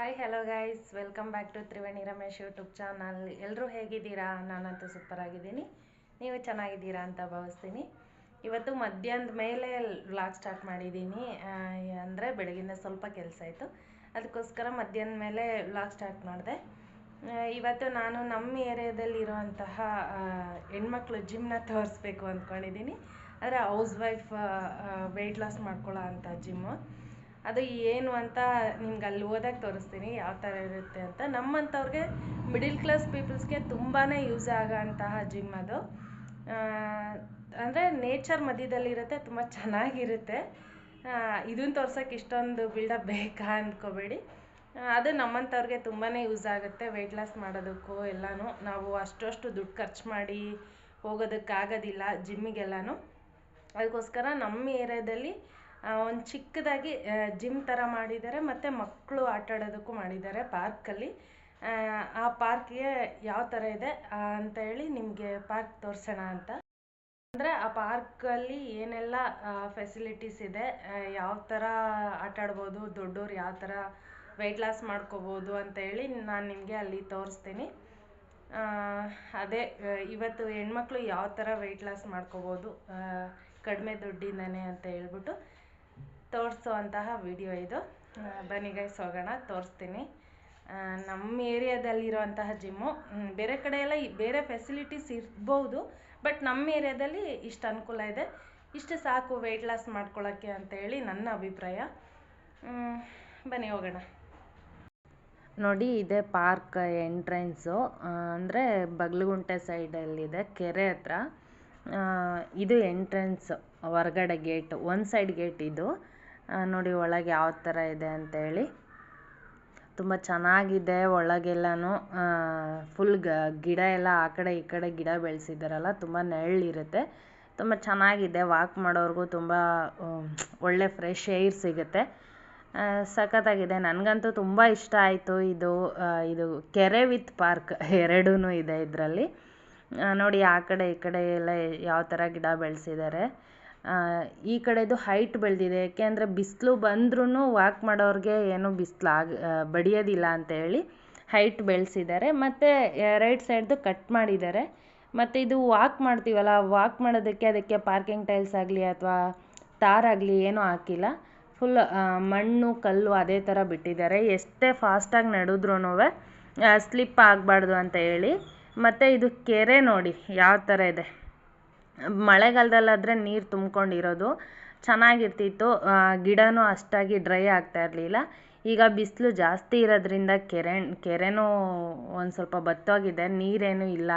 Hi hello guys welcome back to Triveni Ramesh YouTube channel ಎಲ್ಲರೂ ಹೇಗಿದ್ದೀರಾ? ನಾನಂತೂ super ಆಗಿದ್ದೀನಿ ನೀವು ಚೆನ್ನಾಗಿದ್ದೀರಾ ಅಂತ ಭಾವಿಸ್ತೀನಿ. ಇವತ್ತು ಮಧ್ಯಾಹ್ನದ ಮೇಲೆ ವ್ಲಾಗ್ ಸ್ಟಾರ್ಟ್ ಮಾಡಿದ್ದೀನಿ. ಅಂದರೆ ಬೆಳಗಿನ ಸ್ವಲ್ಪ ಕೆಲಸ ಇತ್ತು ಅದಕ್ಕೋಸ್ಕರ ಮಧ್ಯಾಹ್ನದ ಮೇಲೆ ವ್ಲಾಗ್ ಸ್ಟಾರ್ಟ್ ಮಾಡಿದೆ. ಇವತ್ತು ನಾನು ನಮ್ಮ ಏರಿಯಾದಲ್ಲಿ ಇರುವಂತಹ ಹೆಣ್ಮಕ್ಳು ಜಿಮ್ನ ತೋರಿಸ್ಬೇಕು ಅಂದ್ಕೊಂಡಿದ್ದೀನಿ. ಆದರೆ ಹೌಸ್ ವೈಫ್ ವೆಯ್ಟ್ ಲಾಸ್ ಮಾಡ್ಕೊಳ್ಳೋ ಅಂಥ ಜಿಮ್ಮು ಅದು ಏನು ಅಂತ ನಿಮ್ಗೆ ಅಲ್ಲಿ ಹೋದಾಗ ತೋರಿಸ್ತೀನಿ, ಯಾವ ಥರ ಇರುತ್ತೆ ಅಂತ. ನಮ್ಮಂಥವ್ರಿಗೆ ಮಿಡಿಲ್ ಕ್ಲಾಸ್ ಪೀಪಲ್ಸ್ಗೆ ತುಂಬಾ ಯೂಸ್ ಆಗೋಂತಹ ಜಿಮ್ ಅದು. ಅಂದರೆ ನೇಚರ್ ಮಧ್ಯದಲ್ಲಿರುತ್ತೆ ತುಂಬ ಚೆನ್ನಾಗಿರುತ್ತೆ. ಇದನ್ನು ತೋರ್ಸೋಕೆ ಇಷ್ಟೊಂದು ಬಿಲ್ಡಪ್ ಬೇಕಾ ಅಂದ್ಕೋಬೇಡಿ ಅದು ನಮ್ಮಂಥವ್ರಿಗೆ ತುಂಬಾ ಯೂಸ್ ಆಗುತ್ತೆ ವೆಯ್ಟ್ ಲಾಸ್ ಮಾಡೋದಕ್ಕೂ ಎಲ್ಲನೂ. ನಾವು ಅಷ್ಟು ದುಡ್ಡು ಖರ್ಚು ಮಾಡಿ ಹೋಗೋದಕ್ಕಾಗೋದಿಲ್ಲ ಜಿಮ್ಮಿಗೆಲ್ಲನೂ ಅದಕ್ಕೋಸ್ಕರ ನಮ್ಮ ಏರಿಯಾದಲ್ಲಿ ಒಂದು ಚಿಕ್ಕದಾಗಿ ಜಿಮ್ ಥರ ಮಾಡಿದ್ದಾರೆ ಮತ್ತು ಮಕ್ಕಳು ಆಟ ಆಡೋದಕ್ಕೂ ಮಾಡಿದ್ದಾರೆ ಪಾರ್ಕಲ್ಲಿ ಆ ಪಾರ್ಕ್ಗೆ ಯಾವ ಥರ ಇದೆ ಅಂತ ಹೇಳಿ ನಿಮಗೆ ಪಾರ್ಕ್ ತೋರಿಸೋಣ ಅಂತ. ಅಂದರೆ ಆ ಪಾರ್ಕಲ್ಲಿ ಏನೆಲ್ಲ ಫೆಸಿಲಿಟೀಸ್ ಇದೆ ಯಾವ ಥರ ಆಟ ಆಡ್ಬೋದು, ದೊಡ್ಡೋರು ಯಾವ ಥರ ವೆಯ್ಟ್ ಲಾಸ್ ಮಾಡ್ಕೋಬೋದು ಅಂತ ಹೇಳಿ ನಾನು ನಿಮಗೆ ಅಲ್ಲಿ ತೋರಿಸ್ತೀನಿ. ಅದೇ ಇವತ್ತು ಹೆಣ್ಮಕ್ಳು ಯಾವ ಥರ ವೆಯ್ಟ್ ಲಾಸ್ ಮಾಡ್ಕೋಬೋದು ಕಡಿಮೆ ದುಡ್ಡಿಂದನೇ ಅಂತ ಹೇಳ್ಬಿಟ್ಟು. ತೋರಿಸೋ ಅಂತಹ ವಿಡಿಯೋ ಇದು. ಬನ್ನಿ ಗೈಸ್ ಹೋಗೋಣ, ತೋರಿಸ್ತೀನಿ. ನಮ್ಮ ಏರಿಯಾದಲ್ಲಿರುವಂತಹ ಜಿಮ್ಮು ಬೇರೆ ಕಡೆ ಎಲ್ಲ ಬೇರೆ ಫೆಸಿಲಿಟೀಸ್ ಇರ್ಬೋದು ಬಟ್ ನಮ್ಮ ಏರಿಯಾದಲ್ಲಿ ಇಷ್ಟು ಅನುಕೂಲ ಇದೆ. ಇಷ್ಟು ಸಾಕು ವೆಯ್ಟ್ ಲಾಸ್ ಮಾಡ್ಕೊಳ್ಳೋಕ್ಕೆ ಅಂತ ಹೇಳಿ ನನ್ನ ಅಭಿಪ್ರಾಯ. ಬನ್ನಿ ಹೋಗೋಣ. ನೋಡಿ, ಇದೆ ಪಾರ್ಕ್ ಎಂಟ್ರೆನ್ಸು ಅಂದರೆ ಬಗ್ಲಗುಂಟೆ ಸೈಡಲ್ಲಿದೆ ಕೆರೆ ಹತ್ರ. ಇದು ಎಂಟ್ರೆನ್ಸ್ ಹೊರಗಡೆ ಗೇಟ್ ಒಂದು ಸೈಡ್ ಗೇಟ್ ಇದು. ನೋಡಿ ಒಳಗೆ ಯಾವ ಥರ ಇದೆ ಅಂತೇಳಿ. ತುಂಬ ಚೆನ್ನಾಗಿದೆ ಒಳಗೆಲ್ಲನೂ ಫುಲ್ ಗಿಡ ಎಲ್ಲ ಆ ಕಡೆ ಈ ಕಡೆ ಗಿಡ ಬೆಳೆಸಿದ್ದಾರಲ್ಲ ತುಂಬ ನೆರಳಿರುತ್ತೆ. ತುಂಬ ಚೆನ್ನಾಗಿದೆ ವಾಕ್ ಮಾಡೋರಿಗೂ ತುಂಬ ಒಳ್ಳೆ ಫ್ರೆಶ್ ಏರ್ ಸಿಗುತ್ತೆ. ಸಖತ್ತಾಗಿದೆ, ನನಗಂತೂ ತುಂಬ ಇಷ್ಟ ಆಯಿತು ಇದು ಇದು ಕೆರೆ ವಿತ್ ಪಾರ್ಕ್ ಎರಡೂ ಇದೆ ಇದರಲ್ಲಿ. ನೋಡಿ ಆ ಕಡೆ ಈ ಕಡೆ ಎಲ್ಲ ಯಾವ ಥರ ಗಿಡ ಬೆಳೆಸಿದ್ದಾರೆ ಈ ಕಡೆದು ಹೈಟ್ ಬೆಳೆದಿದೆ. ಯಾಕೆಂದರೆ ಬಿಸಿಲು ಬಂದ್ರೂ ವಾಕ್ ಮಾಡೋರಿಗೆ ಏನು ಬಿಸಿಲು ಆಗ ಬಡಿಯೋದಿಲ್ಲ ಅಂತ ಹೇಳಿ ಹೈಟ್ ಬೆಳೆಸಿದ್ದಾರೆ. ಮತ್ತು ರೈಟ್ ಸೈಡ್ದು ಕಟ್ ಮಾಡಿದ್ದಾರೆ. ಮತ್ತು ಇದು ವಾಕ್ ಮಾಡ್ತೀವಲ್ಲ ವಾಕ್ ಮಾಡೋದಕ್ಕೆ ಅದಕ್ಕೆ ಪಾರ್ಕಿಂಗ್ ಟೈಲ್ಸ್ ಆಗಲಿ ಅಥವಾ ತಾರಾಗಲಿ ಏನೂ ಹಾಕಿಲ್ಲ. ಫುಲ್ ಮಣ್ಣು, ಕಲ್ಲು ಅದೇ ಥರ ಬಿಟ್ಟಿದ್ದಾರೆ. ಎಷ್ಟೇ ಫಾಸ್ಟಾಗಿ ನಡೆದ್ರೂ ಸ್ಲಿಪ್ ಆಗಬಾರ್ದು ಅಂತ ಹೇಳಿ. ಮತ್ತು ಇದು ಕೆರೆ ನೋಡಿ, ಯಾವ ಥರ ಇದೆ? ಮಳೆಗಾಲದಲ್ಲಾದರೆ ನೀರು ತುಂಬ್ಕೊಂಡಿರೋದು. ಚೆನ್ನಾಗಿರ್ತಿತ್ತು. ಗಿಡನೂ ಅಷ್ಟಾಗಿ ಡ್ರೈ ಆಗ್ತಾ ಇರಲಿಲ್ಲ. ಈಗ ಬಿಸಿಲು ಜಾಸ್ತಿ ಇರೋದ್ರಿಂದ ಕೆರೆ, ಕೆರೆನೂ ಒಂದು ಸ್ವಲ್ಪ ಬತ್ತೋಗಿದೆ. ನೀರೇನೂ ಇಲ್ಲ.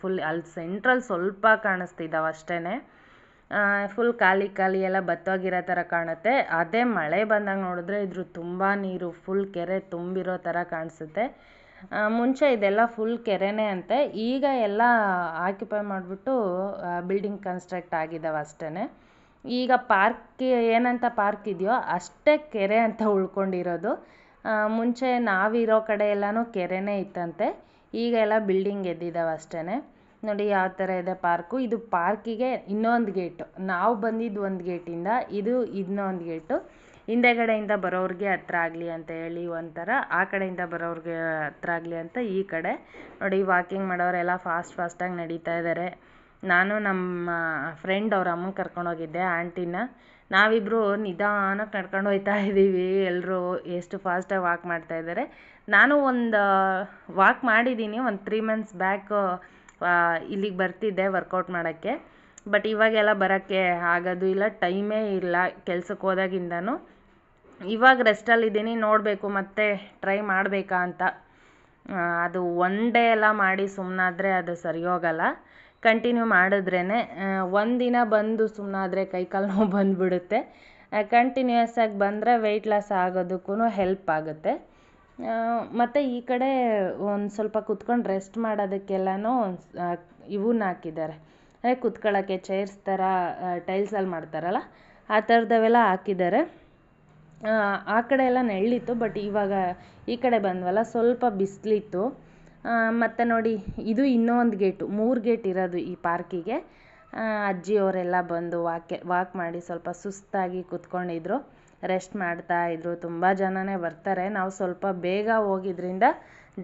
ಫುಲ್ ಅಲ್ಲಿ ಸೆಂಟ್ರಲ್ಲಿ ಸ್ವಲ್ಪ ಕಾಣಿಸ್ತಿದ್ದಾವೆ ಅಷ್ಟೇ ಫುಲ್ ಖಾಲಿ ಖಾಲಿ ಎಲ್ಲ ಬತ್ತೋಗಿರೋ ಥರ ಕಾಣುತ್ತೆ. ಅದೇ ಮಳೆ ಬಂದಾಗ ನೋಡಿದ್ರೆ ಇದ್ರ ತುಂಬ ನೀರು ಫುಲ್ ಕೆರೆ ತುಂಬಿರೋ ಥರ ಕಾಣಿಸುತ್ತೆ. ಮುಂಚೆ ಇದೆಲ್ಲ ಫುಲ್ ಕೆರೆನೇ ಅಂತೆ. ಈಗ ಎಲ್ಲ ಆಕ್ಯುಪೈ ಮಾಡಿಬಿಟ್ಟು ಬಿಲ್ಡಿಂಗ್ ಕನ್ಸ್ಟ್ರಕ್ಟ್ ಆಗಿದ್ದಾವೆ ಅಷ್ಟೇ ಈಗ ಪಾರ್ಕ್ ಏನಂತ ಪಾರ್ಕ್ ಇದೆಯೋ ಅಷ್ಟೇ ಕೆರೆ ಅಂತ ಉಳ್ಕೊಂಡಿರೋದು. ಮುಂಚೆ ನಾವಿರೋ ಕಡೆ ಎಲ್ಲನೂ ಕೆರೆನೇ ಇತ್ತಂತೆ. ಈಗ ಎಲ್ಲ ಬಿಲ್ಡಿಂಗ್ ಎದ್ದಿದ್ದಾವೆ ಅಷ್ಟೇ ನೋಡಿ ಯಾವ ಥರ ಇದೆ ಪಾರ್ಕು ಇದು ಪಾರ್ಕಿಗೆ ಇನ್ನೊಂದು ಗೇಟು ನಾವು ಬಂದಿದ್ದು ಒಂದು ಗೇಟಿಂದ ಇದು ಇನ್ನೊಂದು ಗೇಟು ಹಿಂದೆಗಡೆಯಿಂದ ಬರೋರಿಗೆ ಹತ್ರ ಆಗಲಿ ಅಂತ ಹೇಳಿ ಒಂಥರ, ಆ ಕಡೆಯಿಂದ ಬರೋರಿಗೆ ಹತ್ರ ಆಗಲಿ ಅಂತ ಈ ಕಡೆ. ನೋಡಿ ವಾಕಿಂಗ್ ಮಾಡೋರೆಲ್ಲ ಫಾಸ್ಟ್ ಫಾಸ್ಟಾಗಿ ನಡೀತಾ ಇದ್ದಾರೆ ನಾನು ನಮ್ಮ ಫ್ರೆಂಡ್ ಅವ್ರ ಅಮ್ಮನ ಕರ್ಕೊಂಡೋಗಿದ್ದೆ ಆಂಟಿನ ನಾವಿಬ್ಬರು ನಿಧಾನಕ್ಕೆ ನಡ್ಕೊಂಡು ಹೋಗ್ತಾ ಇದ್ದೀವಿ ಎಲ್ಲರೂ ಎಷ್ಟು ಫಾಸ್ಟಾಗಿ ವಾಕ್ ಮಾಡ್ತಾ ಇದ್ದಾರೆ ನಾನು ಒಂದು ವಾಕ್ ಮಾಡಿದ್ದೀನಿ ಒಂದು ತ್ರೀ ಮಂತ್ಸ್ ಬ್ಯಾಕ್ ಇಲ್ಲಿಗೆ ಬರ್ತಿದ್ದೆ ವರ್ಕೌಟ್ ಮಾಡೋಕ್ಕೆ. ಬಟ್ ಇವಾಗೆಲ್ಲ ಬರೋಕ್ಕೆ ಆಗೋದು ಇಲ್ಲ ಟೈಮೇ ಇಲ್ಲ ಕೆಲ್ಸಕ್ಕೆ ಹೋದಾಗಿಂದನೂ. ಇವಾಗ ರೆಸ್ಟಲ್ಲಿದ್ದೀನಿ ನೋಡಬೇಕು ಮತ್ತೆ ಟ್ರೈ ಮಾಡಬೇಕಾ ಅಂತ. ಅದು ಒನ್ ಡೇ ಎಲ್ಲ ಮಾಡಿ ಸುಮ್ಮನಾದರೆ ಅದು ಸರಿ ಹೋಗಲ್ಲ. ಕಂಟಿನ್ಯೂ ಮಾಡಿದ್ರೇ ಒಂದಿನ ಬಂದು ಸುಮ್ಮನಾದರೆ ಕೈಕಾಲು ನೋವು ಬಂದುಬಿಡುತ್ತೆ. ಕಂಟಿನ್ಯೂಯಸ್ ಆಗಿ ಬಂದರೆ ವೆಯ್ಟ್ ಲಾಸ್ ಆಗೋದಕ್ಕೂ ಹೆಲ್ಪ್ ಆಗುತ್ತೆ. ಮತ್ತು ಈ ಕಡೆ ಒಂದು ಸ್ವಲ್ಪ ಕುತ್ಕೊಂಡು ರೆಸ್ಟ್ ಮಾಡೋದಕ್ಕೆಲ್ಲನೂ ಇವನ್ನ ಹಾಕಿದ್ದಾರೆ. ಅಂದರೆ ಕುತ್ಕೊಳ್ಳೋಕ್ಕೆ ಚೇರ್ಸ್ ಥರ ಟೈಲ್ಸಲ್ಲಿ ಮಾಡ್ತಾರಲ್ಲ, ಆ ಥರದವೆಲ್ಲ ಹಾಕಿದ್ದಾರೆ. ಆ ಕಡೆ ಎಲ್ಲ ನೆರಳಿತ್ತು ಬಟ್ ಇವಾಗ ಈ ಕಡೆ ಬಂದ್ವಲ್ಲ, ಸ್ವಲ್ಪ ಬಿಸಿಲಿತ್ತು. ಮತ್ತು ನೋಡಿ, ಇದು ಇನ್ನೊಂದು ಗೇಟು, ಮೂರು ಗೇಟ್ ಇರೋದು ಈ ಪಾರ್ಕಿಗೆ. ಅಜ್ಜಿಯವರೆಲ್ಲ ಬಂದು ವಾಕೆ, ವಾಕ್ ಮಾಡಿ ಸ್ವಲ್ಪ ಸುಸ್ತಾಗಿ ಕೂತ್ಕೊಂಡಿದ್ರು, ರೆಸ್ಟ್ ಮಾಡ್ತಾ ಇದ್ರು, ತುಂಬ ಜನನೇ ಬರ್ತಾರೆ. ನಾವು ಸ್ವಲ್ಪ ಬೇಗ ಹೋಗಿದ್ರಿಂದ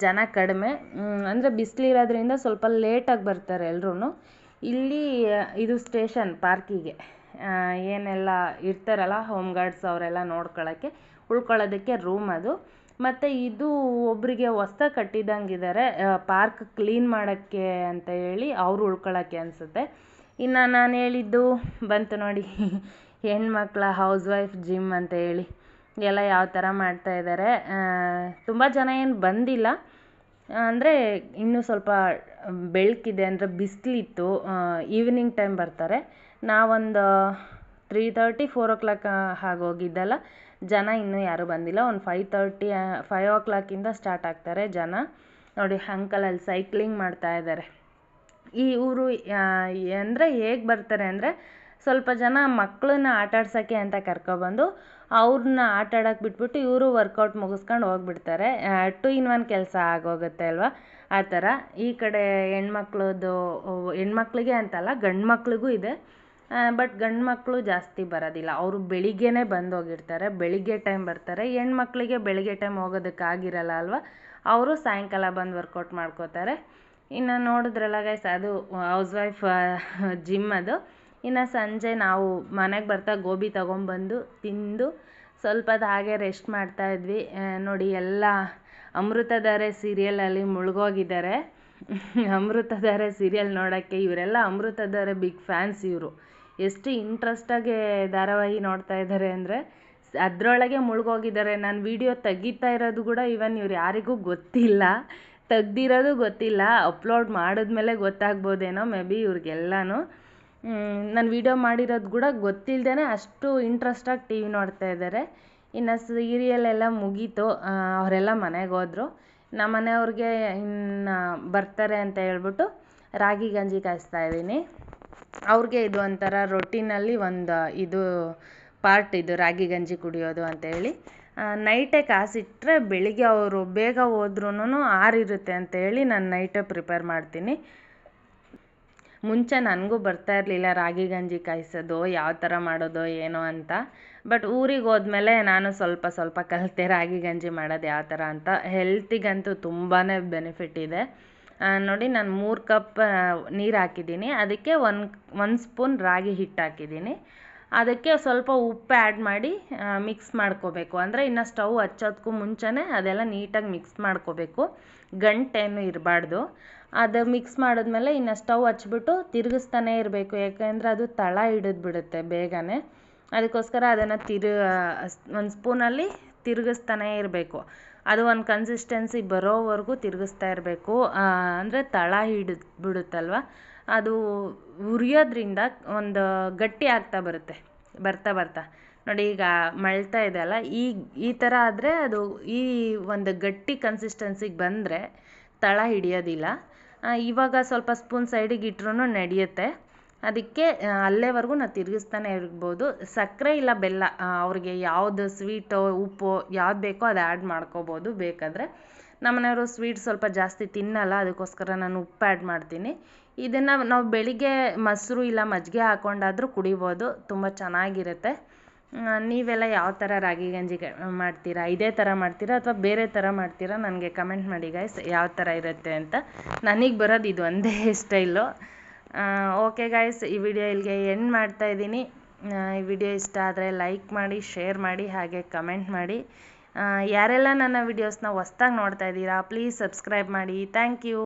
ಜನ ಕಡಿಮೆ ಅಂದರೆ ಬಿಸಿಲಿರೋದ್ರಿಂದ ಸ್ವಲ್ಪ ಲೇಟಾಗಿ ಬರ್ತಾರೆ ಎಲ್ರೂ ಇಲ್ಲಿ ಇದು ಸ್ಟೇಷನ್ ಪಾರ್ಕಿಗೆ. ಏನೆಲ್ಲ ಇರ್ತಾರಲ್ಲ ಹೋಮ್ ಗಾರ್ಡ್ಸ್ ಅವರೆಲ್ಲ ನೋಡ್ಕೊಳ್ಳೋಕ್ಕೆ ಉಳ್ಕೊಳ್ಳೋದಕ್ಕೆ ರೂಮ್ ಅದು. ಮತ್ತು ಇದು ಒಬ್ಬರಿಗೆ ಹೊಸ್ದಾಗಿ ಕಟ್ಟಿದಂಗಿದ್ದಾರೆ ಪಾರ್ಕ್ ಕ್ಲೀನ್ ಮಾಡೋಕ್ಕೆ ಅಂತ ಹೇಳಿ ಅವರು ಉಳ್ಕೊಳ್ಳೋಕ್ಕೆ ಅನಿಸುತ್ತೆ. ಇನ್ನು ನಾನು ಹೇಳಿದ್ದು, ಬಂತು ನೋಡಿ, ಹೆಣ್ಮಕ್ಳ ಹೌಸ್ ವೈಫ್ ಜಿಮ್ ಅಂತ ಹೇಳಿ, ಎಲ್ಲ ಯಾವ ಥರ ಮಾಡ್ತಾ ಇದ್ದಾರೆ ತುಂಬ ಜನ ಏನು ಬಂದಿಲ್ಲ. ಅಂದರೆ ಇನ್ನೂ ಸ್ವಲ್ಪ ಬೆಳಕಿದೆ, ಅಂದರೆ ಬಿಸಿಲಿತ್ತು ಈವ್ನಿಂಗ್ ಟೈಮ್ ಬರ್ತಾರೆ. ನಾವೊಂದು three thirty four o'clock ಹಾಗೆ ಹೋಗಿದ್ದಲ್ಲ ಜನ ಇನ್ನೂ ಯಾರೂ ಬಂದಿಲ್ಲ. ಒಂದು ಫೈವ್ ತರ್ಟಿ ಫೈವ್ ಓ ಕ್ಲಾಕಿಂದ ಸ್ಟಾರ್ಟ್ ಆಗ್ತಾರೆ ಜನ. ನೋಡಿ ಅಂಕಲ್ ಅಲ್ಲಿ ಸೈಕ್ಲಿಂಗ್ ಮಾಡ್ತಾ ಇದ್ದಾರೆ ಈ ಊರು ಅಂದರೆ ಹೇಗೆ ಬರ್ತಾರೆ ಅಂದರೆ, ಸ್ವಲ್ಪ ಜನ ಮಕ್ಕಳನ್ನ ಆಟ ಆಡ್ಸೋಕ್ಕೆ ಅಂತ ಕರ್ಕೊಬಂದು ಅವ್ರನ್ನ ಆಟ ಆಡೋಕ್ಕೆ ಬಿಟ್ಬಿಟ್ಟು ಇವರು ವರ್ಕೌಟ್ ಮುಗಿಸ್ಕೊಂಡು ಹೋಗ್ಬಿಡ್ತಾರೆ. ಟು ಇನ್ ಒನ್ ಕೆಲಸ ಆಗೋಗುತ್ತೆ ಅಲ್ವಾ? ಆ ಥರ. ಈ ಕಡೆ ಹೆಣ್ಮಕ್ಳದ್ದು ಹೆಣ್ಮಕ್ಳಿಗೆ ಅಂತಲ್ಲ ಗಂಡು ಮಕ್ಳಿಗೂ ಇದೆ. ಬಟ್ ಗಂಡು ಮಕ್ಕಳು ಜಾಸ್ತಿ ಬರೋದಿಲ್ಲ. ಅವರು ಬೆಳಿಗ್ಗೆನೇ ಬಂದು ಹೋಗಿರ್ತಾರೆ ಬೆಳಿಗ್ಗೆ ಟೈಮ್ ಬರ್ತಾರೆ. ಹೆಣ್ಮಕ್ಳಿಗೆ ಬೆಳಿಗ್ಗೆ ಟೈಮ್ ಹೋಗೋದಕ್ಕಾಗಿರಲ್ಲ ಅಲ್ವಾ? ಅವರು ಸಾಯಂಕಾಲ ಬಂದು ವರ್ಕೌಟ್ ಮಾಡ್ಕೋತಾರೆ. ಇನ್ನು ನೋಡಿದ್ರಲ್ಲ ಗೈಸ್ ಅದು ಹೌಸ್ ವೈಫ್ ಜಿಮ್ ಅದು. ಇನ್ನು ಸಂಜೆ ನಾವು ಮನೆಗೆ ಬರ್ತಾ ಗೋಬಿ ತೊಗೊಂಬಂದು ತಿಂದು ಸ್ವಲ್ಪ ಹೊತ್ತು ಹಾಗೆ ರೆಸ್ಟ್ ಮಾಡ್ತಾ ಇದ್ವಿ. ನೋಡಿ ಎಲ್ಲ ಅಮೃತಧಾರೆ ಸೀರಿಯಲಲ್ಲಿ ಮುಳುಗೋಗಿದ್ದಾರೆ. ಅಮೃತಧಾರೆ ಸೀರಿಯಲ್ ನೋಡೋಕ್ಕೆ ಇವರೆಲ್ಲ ಅಮೃತಧಾರೆ ಬಿಗ್ ಫ್ಯಾನ್ಸ್ ಇವರು. ಎಷ್ಟು ಇಂಟ್ರೆಸ್ಟಾಗಿ ಧಾರಾವಾಹಿ ನೋಡ್ತಾ ಇದ್ದಾರೆ ಅಂದರೆ, ಅದರೊಳಗೆ ಮುಳುಗೋಗಿದ್ದಾರೆ ನಾನು ವಿಡಿಯೋ ತೆಗಿತಾ ಇರೋದು ಕೂಡ ಇವನ್ ಇವ್ರು ಯಾರಿಗೂ ಗೊತ್ತಿಲ್ಲ. ತೆಗ್ದಿರೋದು ಗೊತ್ತಿಲ್ಲ. ಅಪ್ಲೋಡ್ ಮಾಡಿದ್ಮೇಲೆ ಗೊತ್ತಾಗ್ಬೋದೇನೋ ಮೇ ಬಿ ಇವ್ರಿಗೆಲ್ಲನೂ. ನಾನು ವಿಡಿಯೋ ಮಾಡಿರೋದು ಕೂಡ ಗೊತ್ತಿಲ್ಲದೇ ಅಷ್ಟು ಇಂಟ್ರೆಸ್ಟಾಗಿ ಟಿ ವಿ ನೋಡ್ತಾ ಇದ್ದಾರೆ ಇನ್ನು ಸೀರಿಯಲ್ ಎಲ್ಲ ಮುಗೀತು. ಅವರೆಲ್ಲ ಮನೆಗೆ ಹೋದರು. ನಮ್ಮ ಮನೆಯವ್ರಿಗೆ ಇನ್ನು ಬರ್ತಾರೆ ಅಂತ ಹೇಳ್ಬಿಟ್ಟು ರಾಗಿ ಗಂಜಿ ಕಾಯಿಸ್ತಾ ಇದ್ದೀನಿ. ಅವ್ರಿಗೆ ಇದು ಒಂಥರ ರೊಟ್ಟಿನಲ್ಲಿ ಒಂದು ಇದು ಪಾರ್ಟ್ ಇದು ರಾಗಿ ಗಂಜಿ ಕುಡಿಯೋದು ಅಂತೇಳಿ ನೈಟೇ ಕಾಸಿಟ್ಟರೆ ಬೆಳಿಗ್ಗೆ ಅವರು ಬೇಗ ಹೋದ್ರೂ ಆರಿರುತ್ತೆ ಅಂತೇಳಿ ನಾನು ನೈಟೇ ಪ್ರಿಪೇರ್ ಮಾಡ್ತೀನಿ. ಮುಂಚೆ ನನಗೂ ಬರ್ತಾ ಇರಲಿಲ್ಲ ರಾಗಿ ಗಂಜಿ ಕಾಯಿಸೋದು, ಯಾವ ಥರ ಮಾಡೋದು, ಏನೋ ಅಂತ. ಬಟ್ ಊರಿಗೆ ಹೋದ್ಮೇಲೆ ನಾನು ಸ್ವಲ್ಪ ಸ್ವಲ್ಪ ಕಲಿತೆ ರಾಗಿ ಗಂಜಿ ಮಾಡೋದು ಯಾವ ಥರ ಅಂತ. ಹೆಲ್ತಿಗಂತೂ ತುಂಬಾ ಬೆನಿಫಿಟ್ ಇದೆ. ನೋಡಿ ನಾನು ಮೂರು ಕಪ್ ನೀರು ಹಾಕಿದ್ದೀನಿ. ಅದಕ್ಕೆ ಒಂದು ಒಂದು ಸ್ಪೂನ್ ರಾಗಿ ಹಿಟ್ಟು ಹಾಕಿದ್ದೀನಿ. ಅದಕ್ಕೆ ಸ್ವಲ್ಪ ಉಪ್ಪು ಆ್ಯಡ್ ಮಾಡಿ ಮಿಕ್ಸ್ ಮಾಡ್ಕೋಬೇಕು. ಅಂದರೆ ಇನ್ನು ಸ್ಟವ್ ಹಚ್ಚೋದಕ್ಕೂ ಮುಂಚೆನೇ ಅದೆಲ್ಲ ನೀಟಾಗಿ ಮಿಕ್ಸ್ ಮಾಡ್ಕೋಬೇಕು. ಗಂಟೇನು ಇರಬಾರ್ದು. ಅದು ಮಿಕ್ಸ್ ಮಾಡಿದ್ಮೇಲೆ ಇನ್ನು ಸ್ಟವ್ ಹಚ್ಚಿಬಿಟ್ಟು ತಿರುಗಿಸ್ತಾನೇ ಇರಬೇಕು. ಯಾಕೆಂದರೆ ಅದು ತಳ ಹಿಡಿದು ಬಿಡುತ್ತೆ ಬೇಗನೆ. ಅದಕ್ಕೋಸ್ಕರ ಅದನ್ನು ತಿರು ಒಂದು ಸ್ಪೂನಲ್ಲಿ ತಿರುಗಿಸ್ತಾನೇ ಇರಬೇಕು. ಅದು ಒಂದು ಕನ್ಸಿಸ್ಟೆನ್ಸಿ ಬರೋವರೆಗೂ ತಿರುಗಿಸ್ತಾ ಇರಬೇಕು. ಅಂದರೆ ತಳ ಹಿಡಿದು ಬಿಡುತ್ತಲ್ವ? ಅದು ಉರಿಯೋದ್ರಿಂದ ಒಂದು ಗಟ್ಟಿ ಆಗ್ತಾ ಬರುತ್ತೆ. ಬರ್ತಾ ಬರ್ತಾ. ನೋಡಿ ಈಗ ಮಳ್ತಾ ಇದೆ ಅಲ್ಲ, ಈ ಈ ಥರ ಆದರೆ ಅದು ಈ ಒಂದು ಗಟ್ಟಿ ಕನ್ಸಿಸ್ಟೆನ್ಸಿಗೆ ಬಂದರೆ ತಳ ಹಿಡಿಯೋದಿಲ್ಲ. ಇವಾಗ ಸ್ವಲ್ಪ ಸ್ಪೂನ್ ಸೈಡಿಗೆ ಇಟ್ರೂ ನಡೆಯುತ್ತೆ. ಅದಕ್ಕೆ ಅಲ್ಲೇವರೆಗೂ ನಾನು ತಿರುಗಿಸ್ತಾನೆ ಇರ್ಬೋದು. ಸಕ್ಕರೆ ಇಲ್ಲ ಬೆಲ್ಲ ಅವ್ರಿಗೆ ಯಾವುದು ಸ್ವೀಟು ಉಪ್ಪು ಯಾವ್ದು ಬೇಕೋ ಅದು ಆ್ಯಡ್ ಮಾಡ್ಕೋಬೋದು ಬೇಕಾದರೆ. ನಮ್ಮನೆಯವರು ಸ್ವೀಟ್ ಸ್ವಲ್ಪ ಜಾಸ್ತಿ ತಿನ್ನಲ್ಲ, ಅದಕ್ಕೋಸ್ಕರ ನಾನು ಉಪ್ಪು ಆ್ಯಡ್ ಮಾಡ್ತೀನಿ. ಇದನ್ನು ನಾವು ಬೆಳಿಗ್ಗೆ ಮೊಸರು ಇಲ್ಲ ಮಜ್ಜಿಗೆ ಹಾಕ್ಕೊಂಡಾದರೂ ಕುಡಿಬೋದು, ತುಂಬ ಚೆನ್ನಾಗಿರುತ್ತೆ. ನೀವೆಲ್ಲ ಯಾವ ಥರ ರಾಗಿ ಗಂಜಿ ಮಾಡ್ತೀರಾ? ಇದೇ ಥರ ಮಾಡ್ತೀರಾ ಅಥವಾ ಬೇರೆ ಥರ ಮಾಡ್ತೀರಾ? ನನಗೆ ಕಮೆಂಟ್ ಮಾಡಿ ಗೈಸ್ ಯಾವ ಥರ ಇರುತ್ತೆ ಅಂತ. ನನಗೆ ಬರೋದು ಇದು ಒಂದೇ ಸ್ಟೈಲು ಓಕೆ ಗಾಯ್ಸ್ ಈ ವಿಡಿಯೋ ಇಲ್ಲಿಗೆ ಎಂಡ್ ಮಾಡ್ತಾ ಇದ್ದೀನಿ. ಈ ವಿಡಿಯೋ ಇಷ್ಟ ಆದರೆ ಲೈಕ್ ಮಾಡಿ ಶೇರ್ ಮಾಡಿ, ಹಾಗೆ ಕಮೆಂಟ್ ಮಾಡಿ. ಯಾರೆಲ್ಲ ನನ್ನ ವಿಡಿಯೋಸ್ನ ಹೊಸ್ದಾಗಿ ನೋಡ್ತಾ ಇದ್ದೀರಾ ಪ್ಲೀಸ್ ಸಬ್ಸ್ಕ್ರೈಬ್ ಮಾಡಿ. Thank you